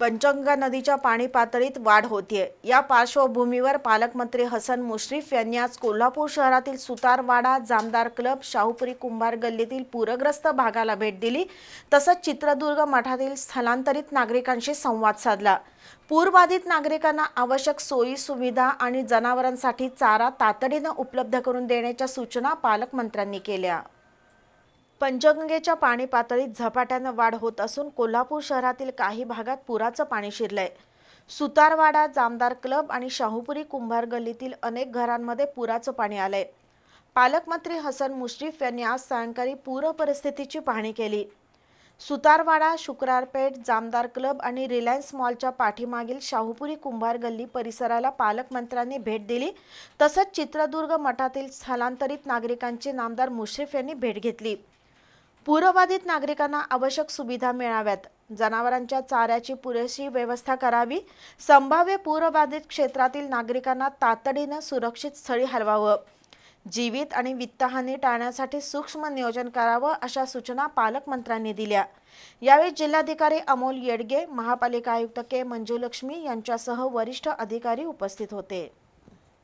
पंचगंगा नदीच्या पाणी पातळीत वाढ होतीये. या पार्श्वभूमीवर पालकमंत्री हसन मुश्रीफ यांनी आज कोल्हापूर शहरातील सुतारवाडा जामदार क्लब शाहूपुरी कुंभार गल्लीतील पूरग्रस्त भागाला भेट दिली. तसंच चित्रदुर्ग मठातील स्थलांतरित नागरिकांशी संवाद साधला. पूरबाधित नागरिकांना आवश्यक सोयी सुविधा आणि जनावरांसाठी चारा तातडीनं उपलब्ध करून देण्याच्या सूचना पालकमंत्र्यांनी केल्या. पंचगंगेच्या पाणी पातळीत झपाट्यानं वाढ होत असून कोल्हापूर शहरातील काही भागात पुराचं पाणी शिरलंय. सुतारवाडा जामदार क्लब आणि शाहूपुरी कुंभार गल्लीतील अनेक घरांमध्ये पुराचं पाणी आलंय. पालकमंत्री हसन मुश्रीफ यांनी आज सायंकाळी पूर परिस्थितीची पाहणी केली. सुतारवाडा शुक्रारपेठ जामदार क्लब आणि रिलायन्स मॉलच्या पाठीमागील शाहूपुरी कुंभार गल्ली परिसराला पालकमंत्र्यांनी भेट दिली. तसंच चित्रदुर्ग मठातील स्थलांतरित नागरिकांची नामदार मुश्रीफ यांनी भेट घेतली. पूरबाधित नागरिकांना आवश्यक सुविधा मिळाव्यात. जनावरांच्या चाऱ्याची पुरेशी व्यवस्था करावी. संभाव्य पूरबाधित क्षेत्रातील नागरिकांना तातडीनं सुरक्षित स्थळी हलवावं. जीवित आणि वित्तहानी टाळण्यासाठी सूक्ष्म नियोजन करावं अशा सूचना पालकमंत्र्यांनी दिल्या. यावेळी जिल्हाधिकारी अमोल येडगे महापालिका आयुक्त के मंजुलक्ष्मी यांच्यासह वरिष्ठ अधिकारी उपस्थित होते.